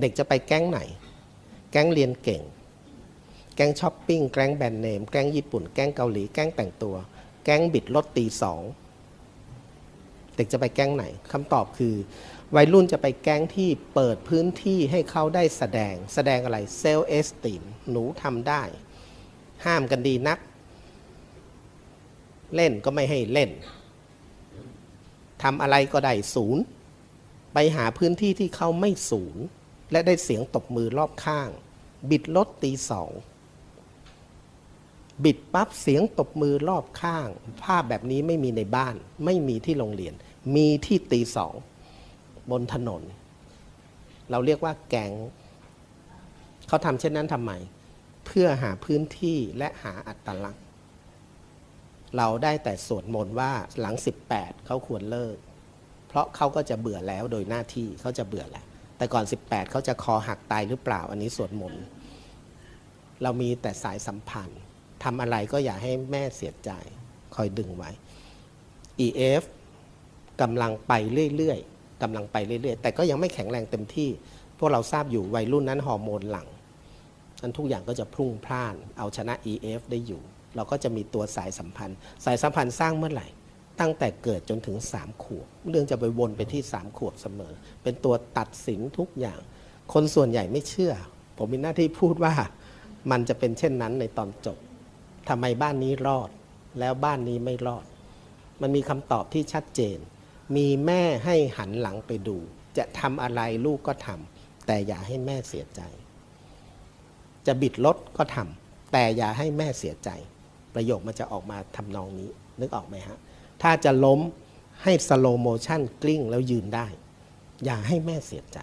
เด็กจะไปแก๊งไหน แก๊งเรียนเก่ง แก๊งช้อปปิ้ง แก๊งแบรนด์เนม แก๊งญี่ปุ่น แก๊งเกาหลี แก๊งแต่งตัว แก๊งบิดรถตีสอง เด็กจะไปแก๊งไหนคำตอบคือ วัยรุ่นจะไปแก๊งที่เปิดพื้นที่ให้เขาได้แสดง แสดงอะไร เซลเอสติมหนูทำได้ ห้ามกันดีนัก เล่นก็ไม่ให้เล่นทำอะไรก็ได้ศูนย์ ไปหาพื้นที่ที่เขาไม่ศูนย์ และได้เสียงตบมือรอบข้าง บิดรถตีสองบิดปั๊บเสียงตบมือรอบข้าง ภาพแบบนี้ไม่มีในบ้าน ไม่มีที่โรงเรียน มีที่ตีสองบนถนน เราเรียกว่าแกงเขาทำเช่นนั้นทำไม เพื่อหาพื้นที่และหาอัตลักษณ์ เราได้แต่สวดมนต์ว่าหลัง 18 เขาควรเลิก เพราะเขาก็จะเบื่อแล้วโดยหน้าที่เขาจะเบื่อแล้ว แต่ก่อน 18 เขาจะคอหักตายหรือเปล่า อันนี้สวดมนต์เรามีแต่สายสัมพันธ์ทำอะไรก็อย่าให้แม่เสียใจคอยดึงไว้ EF กำลังไปเรื่อยๆกำลังไปเรื่อยๆ แต่ก็ยังไม่แข็งแรงเต็มที่ พวกเราทราบอยู่วัยรุ่นนั้นฮอร์โมนหลังนั้นทุกอย่างก็จะพุ่งพล่าน เอาชนะ EF ได้อยู่ เราก็จะมีตัวสายสัมพันธ์ สายสัมพันธ์สร้างเมื่อไหร่ ตั้งแต่เกิดจนถึง 3 ขวบ เรื่องจะไปวนไปที่ 3 ขวบเสมอ เป็นตัวตัดสินทุกอย่าง คนส่วนใหญ่ไม่เชื่อ ผมมีหน้าที่พูดว่ามันจะเป็นเช่นนั้นในตอนจบทำไมบ้านนี้รอด แล้วบ้านนี้ไม่รอด มันมีคำตอบที่ชัดเจน มีแม่ให้หันหลังไปดู จะทำอะไรลูกก็ทำแต่อย่าให้แม่เสียใจ จะบิดรถก็ทำแต่อย่าให้แม่เสียใจ ประโยคมันจะออกมาทำนองนี้ นึกออกไหมฮะ ถ้าจะล้มให้สโลโมชันกลิ้งแล้วยืนได้ อย่าให้แม่เสียใจ